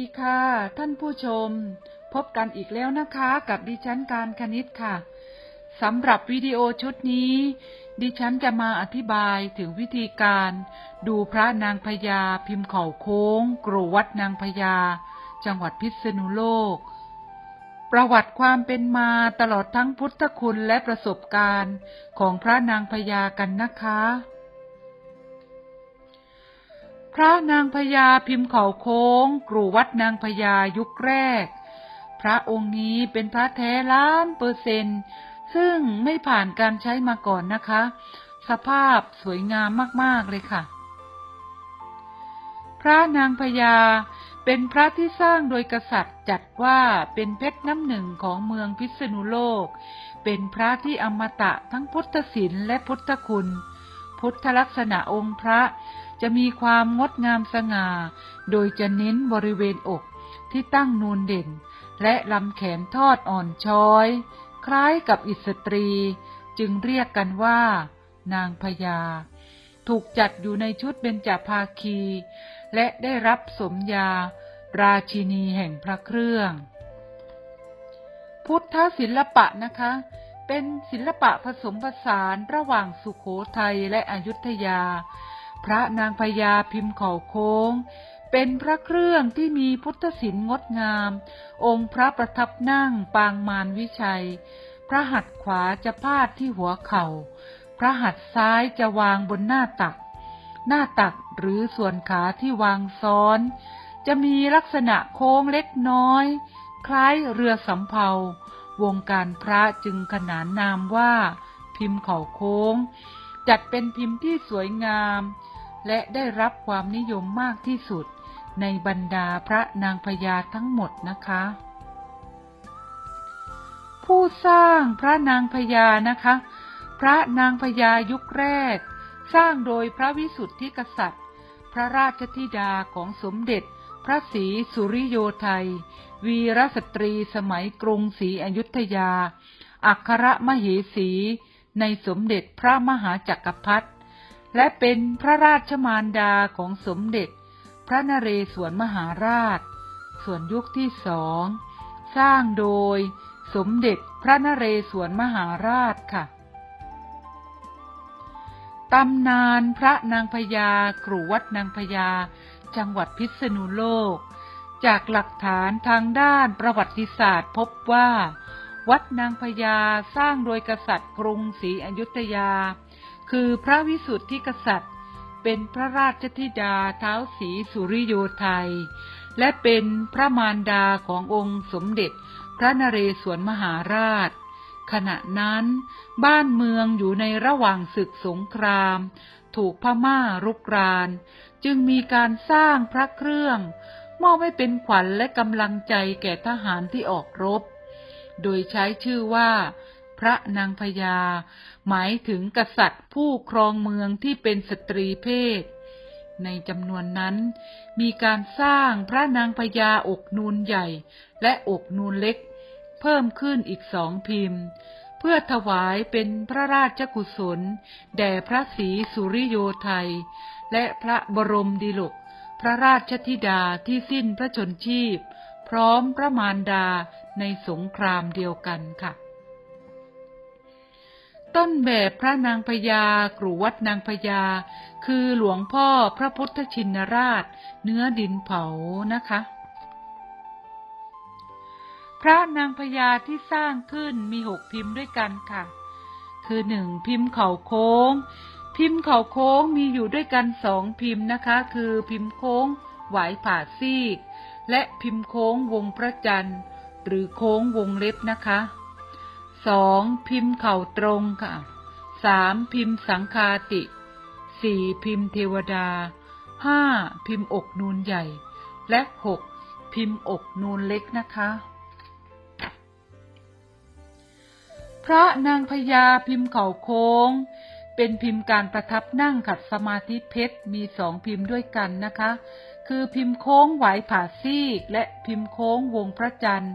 ดีค่ะ ท่านผู้ชม พบกันอีกแล้วนะคะกับดิฉันการคณิตค่ะสำหรับวิดีโอชุดนี้ ดิฉันจะมาอธิบายถึงวิธีการ ดูพระนางพญาพิมพ์เข่าโค้งกรูวัดนางพญาจังหวัดพิษณุโลก ประวัติความเป็นมาตลอดทั้งพุทธคุณและประสบการณ์ของพระนางพญากันนะคะ พระนางพญาพิมพ์เขาโค้งกรูวัดนางพญายุคแรก พระองค์นี้เป็นพระแท้ล้านเปอร์เซนต์ซึ่งไม่ผ่านการใช้มาก่อนนะคะ สภาพสวยงามมาก ๆ เลยค่ะ พระนางพญาเป็นพระที่สร้างโดยกษัตริย์จัดว่าเป็นเพชรน้ำหนึ่งของเมืองพิษณุโลก เป็นพระที่อมตะทั้งพุทธศิลป์และพุทธคุณ พุทธลักษณะองค์พระ จะมีความงดงามสง่า โดยจะเน้นบริเวณอกที่ตั้งนูนเด่น และลำแขนทอดอ่อนช้อย คล้ายกับอิสตรี จึงเรียกกันว่า นางพญา ถูกจัดอยู่ในชุดเบญจภาคี และได้รับสมญา ราชินีแห่งพระเครื่อง พุทธศิลปะนะคะเป็นศิลปะผสมผสานระหว่างสุขโขทัยและอยุธยา พระนางพญาพิมพ์เข่าโค้ง เป็นพระเครื่องที่มีพุทธศิลป์งดงาม องค์พระประทับนั่งปางมารวิชัย พระหัตถ์ขวาจะพาดที่หัวเขา่า พระหัตถ์ซ้ายจะวางบนหน้าตัก หน้าตักหรือส่วนขาที่วางซ้อน จะมีลักษณะโค้งเล็กน้อย คล้ายเรือสำเภาวงการพระจึงขนานนามว่า พิมพ์เข่าโค้ง จัดเป็นพิมพ์ที่สวยงาม และได้รับความนิยมมากที่สุดในบรรดาพระนางพญาทั้งหมดนะคะ ผู้สร้างพระนางพญานะคะ พระนางพญายุคแรก สร้างโดยพระวิสุทธิกษัตริย์ พระราชธิดาของสมเด็จ พระศรีสุริโยไทย วีรสตรีสมัยกรุงศรีอยุธยา อัครมเหสี ในสมเด็จพระมหาจักรพรรดิ และเป็นพระราชมารดาของสมเด็จ พระนเรศวรมหาราช ส่วนยุคที่สองสร้างโดยสมเด็จพระนเรศวรมหาราชค่ะตำนานพระนางพญากรุวัดนางพญา จังหวัดพิษณุโลก จากหลักฐานทางด้านประวัติศาสตร์พบว่า วัดนางพญาสร้างโดยกษัตริย์กรุงศรีอยุธยา คือพระวิสุทธิกษัตริย์ เป็นพระราชธิดาเท้าสีสุริโยไทย และเป็นพระมารดาขององค์สมเด็จพระนเรศวรมหาราช ขณะนั้น บ้านเมืองอยู่ในระหว่างศึกสงคราม ถูกพม่ารุกราน จึงมีการสร้างพระเครื่อง มอบให้เป็นขวัญและกำลังใจแก่ทหารที่ออกรบ โดยใช้ชื่อว่า พระนางพญา หมายถึงกษัตริย์ผู้ครองเมืองที่เป็นสตรีเพศ ในจำนวนนั้น มีการสร้างพระนางพญาอกนูนใหญ่ และอกนูนเล็ก เพิ่มขึ้นอีกสองพิมพ์ เพื่อถวายเป็นพระราชกุศล แด่พระศรีสุริโยไทย และพระบรมดิลก พระราชธิดาที่สิ้นพระชนชีพ พร้อมพระมารดาในสงครามเดียวกันค่ะ ต้นแบบพระนางพญากรุวัดนางพญาคือหลวงพ่อพระพุทธชินราช เนื้อดินเผานะคะ พระนางพญาที่สร้างขึ้นมีหกพิมพ์ด้วยกันค่ะ คือหนึ่งพิมพ์เขาโค้ง พิมพ์เขาโค้งมีอยู่ด้วยกันสองพิมพ์นะคะ คือพิมพ์โค้งหวายผ่าซีก และพิมพ์โค้งวงพระจันทร์ หรือโค้งวงเล็บนะคะ สองพิมพ์เข่าตรงค่ะสามพิมพ์สังคาติสี่พิมพ์เทวดาห้าพิมพ์อกนูนใหญ่ และหกพิมพ์อกนูนเล็กนะคะ พระนางพญาพิมพ์เข่าโค้ง เป็นพิมพ์การประทับนั่งขัดสมาธิเพชรมีสองพิมพ์ด้วยกันนะคะ คือพิมพ์โค้งไหวผ่าซีก และพิมพ์โค้งวงพระจันทร์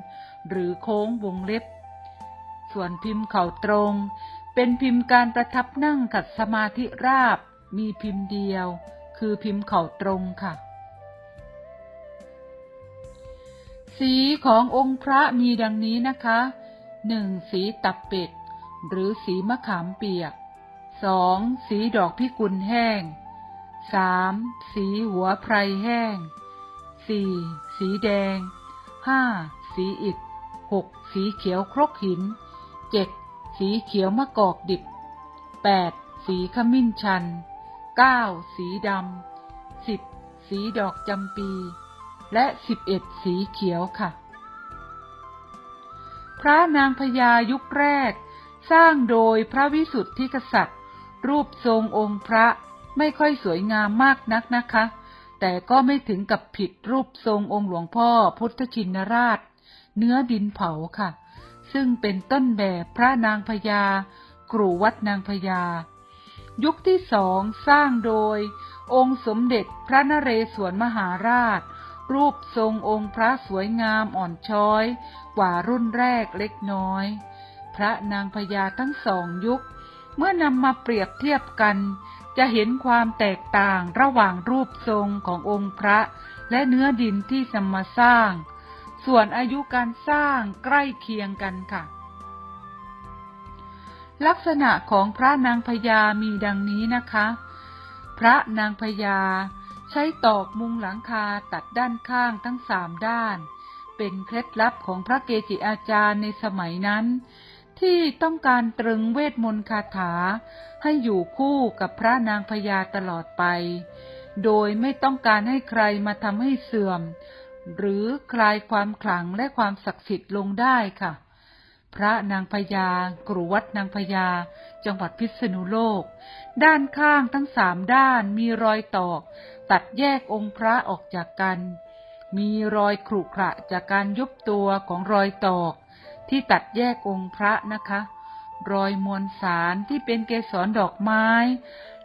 หรือโค้งวงเล็บ ส่วนพิมพ์เข่าตรง เป็นพิมพ์การประทับนั่งขัดสมาธิราบ มีพิมพ์เดียว คือพิมพ์เข่าตรงค่ะ สีขององค์พระมีดังนี้นะคะหนึ่งสีตับเป็ด หรือสีมะขามเปียกสองสีดอกพิกุลแห้งสามสีหัวไพรแห้งสี่สีแดงห้าสีอิฐหกสีเขียวครกหิน เจ็ดสีเขียวมะกอกดิบแปดสีขมิ้นชันเก้าสีดำสิสีดอกจำปี และสิบเอ็ดสีเขียวค่ะ พระนางพญายุคแรก สร้างโดยพระวิสุทธิกษัตริย์ รูปทรงองค์พระไม่ค่อยสวยงามมากนักนะคะ แต่ก็ไม่ถึงกับผิดรูปทรงองค์หลวงพ่อพุทธชินราช เนื้อดินเผาค่ะ ซึ่งเป็นต้นแบบพระนางพญากรูวัดนางพญา ยุคที่สองสร้างโดย องค์สมเด็จพระนเรศวรมหาราช รูปทรงองค์พระสวยงามอ่อนช้อย กว่ารุ่นแรกเล็กน้อย พระนางพญาทั้งสองยุค เมื่อนำมาเปรียบเทียบกัน จะเห็นความแตกต่างระหว่างรูปทรงขององค์พระและเนื้อดินที่นำมาสร้าง ส่วนอายุการสร้างใกล้เคียงกันค่ะ ลักษณะของพระนางพญามีดังนี้นะคะ พระนางพญาใช้ตอกมุงหลังคาตัดด้านข้างทั้งสามด้าน เป็นเคล็ดลับของพระเกจิอาจารย์ในสมัยนั้น ที่ต้องการตรึงเวทมนต์คาถา ให้อยู่คู่กับพระนางพญาตลอดไป โดยไม่ต้องการให้ใครมาทำให้เสื่อม หรือคลายความขลังและความศักดิ์สิทธิ์ลงได้ค่ะ พระนางพญากรุวัดนางพญา จังหวัดพิษณุโลก ด้านข้างทั้งสามด้านมีรอยตอก ตัดแยกองค์พระออกจากกัน มีรอยขรุขระจากการยุบตัวของรอยตอก ที่ตัดแยกองค์พระนะคะ รอยมวลสารที่เป็นเกสรดอกไม้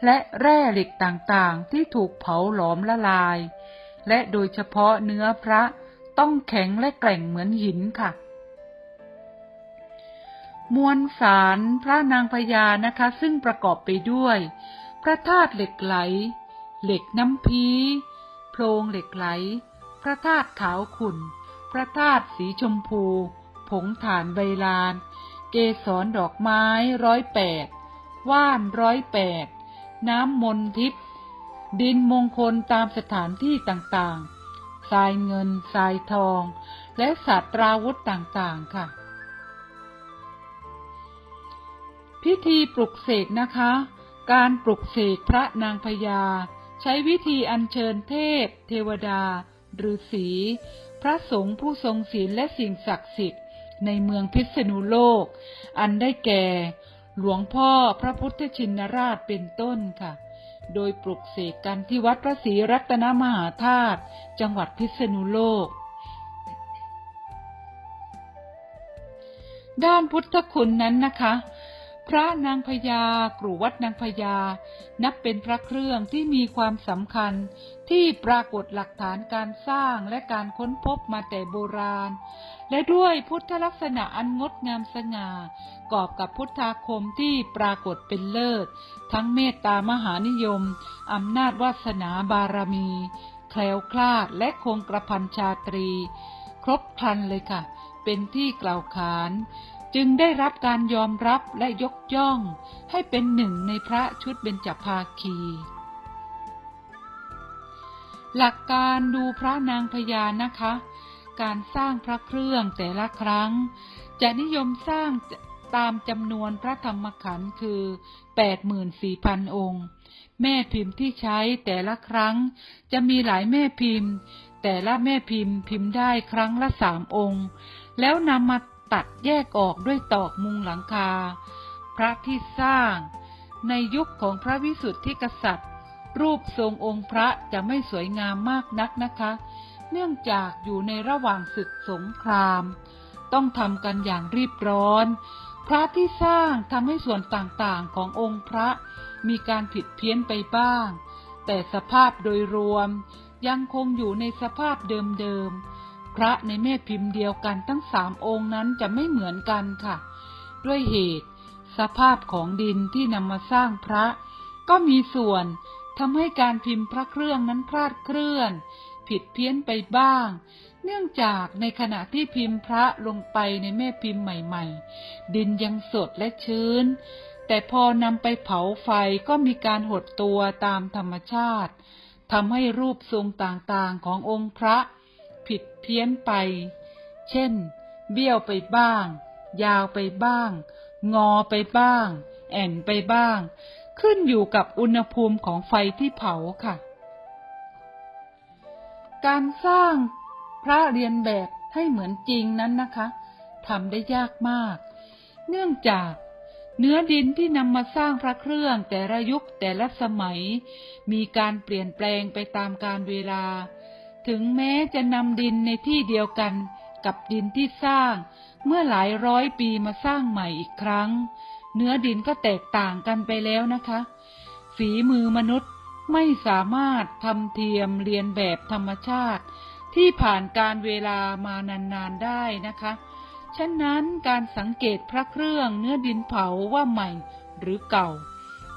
และแร่เหล็กต่างๆ ที่ถูกเผาหลอมละลาย และโดยเฉพาะเนื้อพระต้องแข็งและแกร่งเหมือนหินค่ะ มวลสารพระนางพญานะคะ ซึ่งประกอบไปด้วย พระธาตุเหล็กไหล เหล็กน้ำพีโพรงเหล็กไหล พระธาตุขาวขุ่น พระธาตุสีชมพู ผงฐานใบลาน เกสรดอกไม้ร้อยแปดว่านร้อยแปดน้ำมนทิพย์ ดินมงคลตามสถานที่ต่างๆ ทรายเงิน ทรายทอง และสัตราวุธต่างๆ ค่ะ พิธีปลุกเสกนะคะ การปลุกเสกพระนางพญา ใช้วิธีอัญเชิญเทพ เทวดาหรือสีพระสงฆ์ผู้ทรงศีลและสิ่งศักดิ์สิทธิ์ในเมืองพิษณุโลก อันได้แก่ หลวงพ่อพระพุทธชินราชเป็นต้นค่ะ โดยปลุกเสกกันที่วัดพระศรีรัตนมหาธาตุจังหวัดพิษณุโลก ด้านพุทธคุณนั้นนะคะ พระนางพญากรุวัดนางพญา นับเป็นพระเครื่องที่มีความสำคัญที่ปรากฏหลักฐานการสร้างและการค้นพบมาแต่โบราณ และด้วยพุทธลักษณะอันงดงามสง่ากอบกับพุทธาคมที่ปรากฏเป็นเลิศ ทั้งเมตตามหานิยมอำนาจวาสนาบารมี แคล้วคลาดและคงกระพันชาตรี ครบครันเลยค่ะ เป็นที่กล่าวขาน จึงได้รับการยอมรับและยกย่อง ให้เป็นหนึ่งในพระชุดเบญจภาคี หลักการดูพระนางพญานะคะ การสร้างพระเครื่องแต่ละครั้ง จะนิยมสร้างตามจำนวนพระธรรมขันธ์คือ 84,000 องค์ แม่พิมพ์ที่ใช้แต่ละครั้ง จะมีหลายแม่พิมพ์ แต่ละแม่พิมพ์พิมพ์ได้ครั้งละสามองค์ แล้วนำมา ตัดแยกออกด้วยตอกมุงหลังคา พระที่สร้าง ในยุคของพระวิสุทธิกษัตริย์ รูปทรงองค์พระจะไม่สวยงามมากนักนะคะ เนื่องจากอยู่ในระหว่างศึกสงคราม ต้องทำกันอย่างรีบร้อน พระที่สร้างทำให้ส่วนต่างๆขององค์พระมีการผิดเพี้ยนไปบ้าง แต่สภาพโดยรวมยังคงอยู่ในสภาพเดิมๆ พระในแม่พิมพ์เดียวกันทั้งสามองค์นั้นจะไม่เหมือนกันค่ะ ด้วยเหตุ สภาพของดินที่นำมาสร้างพระ ก็มีส่วนทำให้การพิมพ์พระเครื่องนั้นคลาดเคลื่อน ผิดเพี้ยนไปบ้าง เนื่องจากในขณะที่พิมพ์พระลงไปในแม่พิมพ์ใหม่ๆ ดินยังสดและชื้น แต่พอนำไปเผาไฟก็มีการหดตัวตามธรรมชาติทำให้รูปทรงต่างๆขององค์พระ ผิดเพี้ยนไป เช่น เบี้ยวไปบ้าง ยาวไปบ้าง งอไปบ้าง แอ่นไปบ้าง ขึ้นอยู่กับอุณหภูมิของไฟที่เผาค่ะ การสร้างพระเรียนแบบให้เหมือนจริงนั้นนะคะทำได้ยากมาก เนื่องจากเนื้อดินที่นำมาสร้างพระเครื่องแต่ละยุคแต่ละสมัย มีการเปลี่ยนแปลงไปตามกาลเวลา ถึงแม้จะนำดินในที่เดียวกันกับดินที่สร้าง เมื่อหลายร้อยปีมาสร้างใหม่อีกครั้ง เนื้อดินก็แตกต่างกันไปแล้วนะคะ ฝีมือมนุษย์ไม่สามารถทำเทียมเรียนแบบธรรมชาติ ที่ผ่านการเวลามานานๆได้นะคะ ฉะนั้นการสังเกตพระเครื่องเนื้อดินเผาว่าใหม่หรือเก่า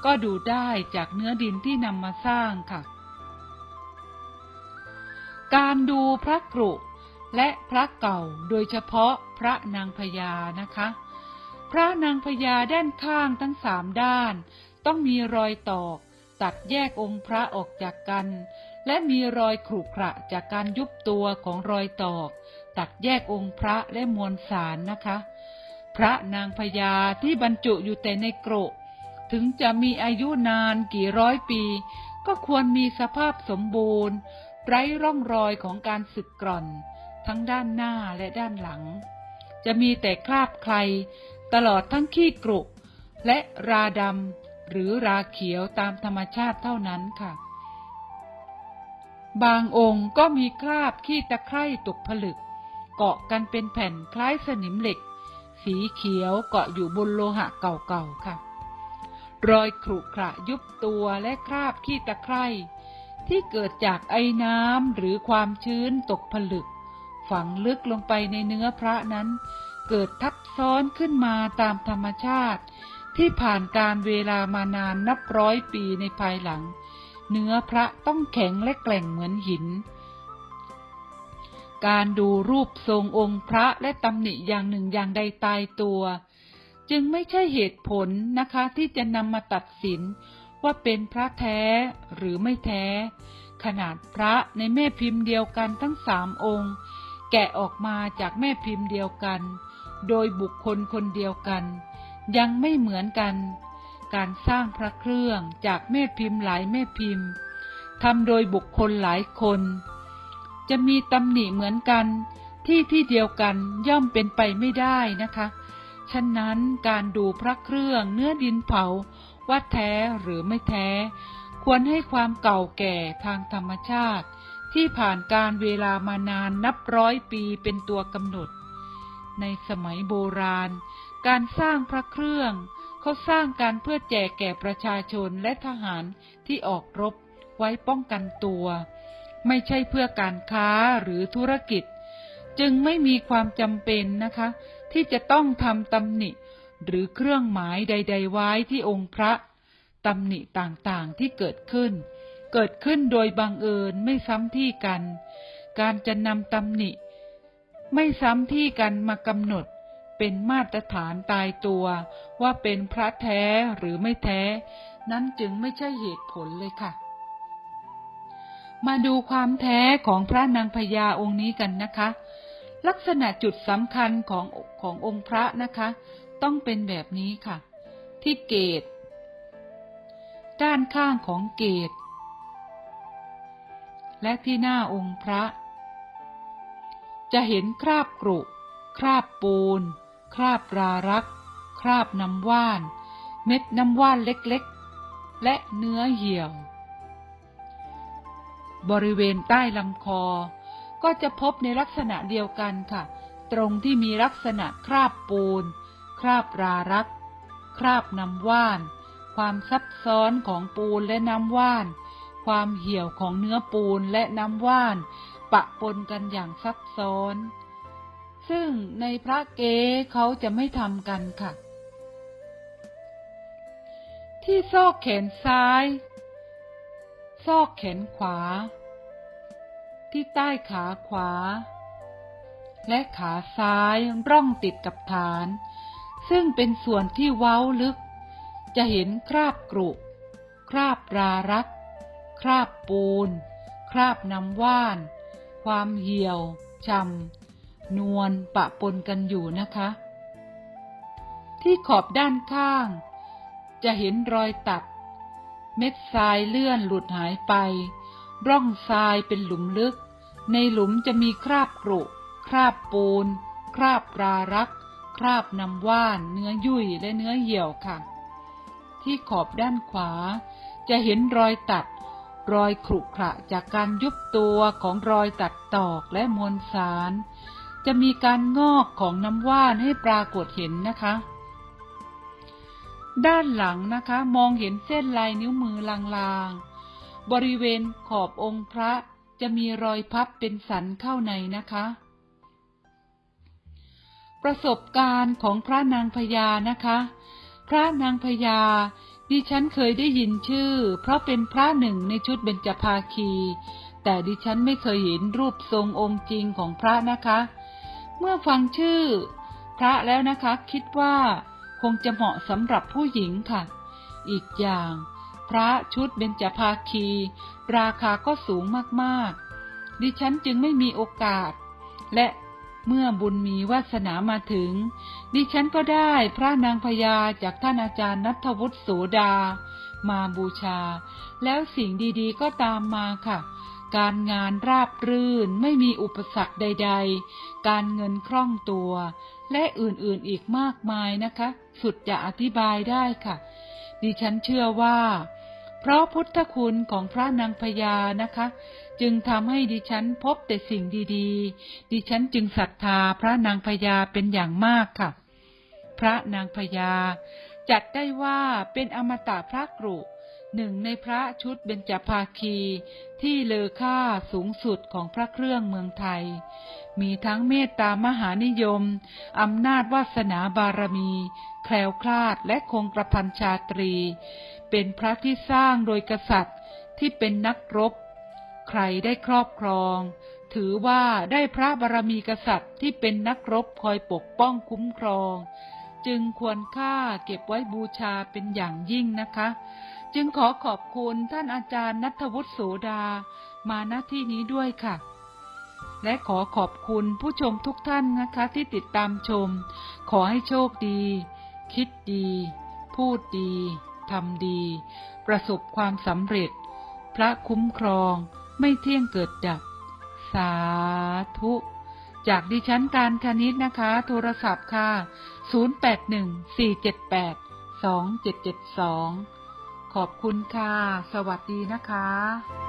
ก็ดูได้จากเนื้อดินที่นำมาสร้างค่ะ การดูพระกรุและพระเก่าโดยเฉพาะพระนางพญานะคะ พระนางพญาด้านข้างทั้งสามด้าน ต้องมีรอยตอก ตัดแยกองค์พระออกจากกัน และมีรอยขรุขระจากการยุบตัวของรอยตอก ตัดแยกองค์พระและมวลสารนะคะ พระนางพญาที่บรรจุอยู่แต่ในกระถึงจะมีอายุนานกี่ร้อยปี ก็ควรมีสภาพสมบูรณ์ ไร้ร่องรอยของการสึกกร่อน ทั้งด้านหน้าและด้านหลัง จะมีแต่คราบใคร ตลอดทั้งขี้กรุและราดำหรือราเขียวตามธรรมชาติเท่านั้นค่ะ บางองค์ก็มีคราบขี้ตะไคร่ตกผลึก เกาะกันเป็นแผ่นคล้ายสนิมเหล็ก สีเขียวเกาะอยู่บนโลหะเก่าๆค่ะ รอยขรุขระยุบตัวและคราบขี้ตะไคร่ ที่เกิดจากไอ้น้ำหรือความชื้นตกผลึก ฝังลึกลงไปในเนื้อพระนั้น เกิดทับซ้อนขึ้นมาตามธรรมชาติ ที่ผ่านการเวลามานานนับร้อยปีในภายหลัง เนื้อพระต้องแข็งและแกร่งเหมือนหิน การดูรูปทรงองค์พระและตำหนิอย่างหนึ่งอย่างใดตายตัว จึงไม่ใช่เหตุผลนะคะที่จะนำมาตัดสิน ว่าเป็นพระแท้หรือไม่แท้ ขนาดพระในแม่พิมพ์เดียวกันทั้งสามองค์ แกะออกมาจากแม่พิมพ์เดียวกัน โดยบุคคลคนเดียวกัน ยังไม่เหมือนกัน การสร้างพระเครื่องจากแม่พิมพ์หลายแม่พิมพ์ทำโดยบุคคลหลายคน จะมีตำหนิเหมือนกันที่ที่เดียวกันย่อมเป็นไปไม่ได้นะคะ ฉะนั้นการดูพระเครื่องเนื้อดินเผา ว่าแท้หรือไม่แท้ ควรให้ความเก่าแก่ทางธรรมชาติ ที่ผ่านการเวลามานานนับร้อยปีเป็นตัวกำหนด ในสมัยโบราณ การสร้างพระเครื่อง เขาสร้างการเพื่อแจกแก่ประชาชนและทหารที่ออกรบไว้ป้องกันตัว ไม่ใช่เพื่อการค้าหรือธุรกิจ จึงไม่มีความจำเป็นนะคะ ที่จะต้องทำตำหนิ หรือเครื่องหมายใด ๆ ไว้ที่องค์พระตำหนิต่างๆที่เกิดขึ้น เกิดขึ้นโดยบังเอิญไม่ซ้ำที่กัน การจะนำตำหนิ ไม่ซ้ำที่กันมากำหนด เป็นมาตรฐานตายตัวว่าเป็นพระแท้หรือไม่แท้ นั้นจึงไม่ใช่เหตุผลเลยค่ะ มาดูความแท้ของพระนางพญาองค์นี้กันนะคะ ลักษณะจุดสำคัญของขององค์พระนะคะ ต้องเป็นแบบนี้ค่ะ ที่เกตด้านข้างของเกตและที่หน้าองค์พระ จะเห็นคราบกรุ คราบปูน คราบรารัก คราบน้ำว่าน เม็ดน้ำว่านเล็กๆ และเนื้อเหี่ยว บริเวณใต้ลำคอ ก็จะพบในลักษณะเดียวกันค่ะ ตรงที่มีลักษณะคราบปูน ราบรารัก คราบน้ำว่าน ความซับซ้อนของปูนและน้ำว่าน ความเหี่ยวของเนื้อปูนและน้ำว่าน ปะปนกันอย่างซับซ้อน ซึ่งในพระเกเขาจะไม่ทำกันค่ะ ที่ซอกแขนซ้าย ซอกแขนขวา ที่ใต้ขาขวาและขาซ้ายร่องติดกับฐาน ซึ่งเป็นส่วนที่เว้าลึก จะเห็นคราบกรุ คราบรารัก คราบปูน คราบน้ำว่าน ความเหี่ยวช้ำนวลปะปนกันอยู่นะคะ ที่ขอบด้านข้าง จะเห็นรอยตัด เม็ดทรายเลื่อนหลุดหายไป ร่องทรายเป็นหลุมลึก ในหลุมจะมีคราบกรุ คราบปูน คราบรารัก คราบน้ำว่าน เนื้อยุ่ยและเนื้อเหี่ยวค่ะ ที่ขอบด้านขวา จะเห็นรอยตัด รอยขรุขระจากการยุบตัวของรอยตัดตอกและมวลสาร จะมีการงอกของน้ำว่านให้ปรากฏเห็นนะคะ ด้านหลังนะคะมองเห็นเส้นลายนิ้วมือลางๆ บริเวณขอบองค์พระจะมีรอยพับเป็นสันเข้าในนะคะ ประสบการณ์ของพระนางพญานะคะ พระนางพญาดิฉันเคยได้ยินชื่อ เพราะเป็นพระหนึ่งในชุดเบญจภาคี แต่ดิฉันไม่เคยเห็นรูปทรงองค์จริงของพระนะคะ เมื่อฟังชื่อ พระแล้วนะคะ คิดว่าคงจะเหมาะสำหรับผู้หญิงค่ะ อีกอย่าง พระชุดเบญจภาคี ราคาก็สูงมากๆ ดิฉันจึงไม่มีโอกาส และ เมื่อบุญมีวาสนามาถึง ดิฉันก็ได้พระนางพญาจากท่านอาจารย์นัทวุฒิโสดา มาบูชา แล้วสิ่งดีๆก็ตามมาค่ะ การงานราบรื่นไม่มีอุปสรรคใด ๆ การเงินคล่องตัว และอื่นๆอีกมากมายนะคะ สุดจะอธิบายได้ค่ะ ดิฉันเชื่อว่า เพราะพุทธคุณของพระนางพญานะคะ จึงทำให้ดิฉันพบแต่สิ่งดีๆ ดิฉันจึงศรัทธาพระนางพญาเป็นอย่างมากค่ะ พระนางพญาจัดได้ว่าเป็นอมตะพระกรุหนึ่งในพระชุดเบญจภาคี ที่เลอค่าสูงสุดของพระเครื่องเมืองไทย มีทั้งเมตตามหานิยม อำนาจวาสนาบารมี แคล้วคลาดและคงกระพันชาตรี เป็นพระที่สร้างโดยกษัตริย์ที่เป็นนักรบ ใครได้ครอบครอง ถือว่าได้พระบารมีกษัตริย์ที่เป็นนักรบคอยปกป้องคุ้มครอง จึงควรค่าเก็บไว้บูชาเป็นอย่างยิ่งนะคะ จึงขอขอบคุณท่านอาจารย์นัทวุฒิโสดา มาณที่นี้ด้วยค่ะและขอขอบคุณผู้ชมทุกท่านนะคะที่ติดตามชม ขอให้โชคดี คิดดี พูดดี ทำดี ประสบความสำเร็จ พระคุ้มครอง ไม่เที่ยงเกิดดับ สาธุ จากดิฉันการคณิตนะคะ โทรศัพท์ค่ะ 0814782772 ขอบคุณค่ะ สวัสดีนะคะ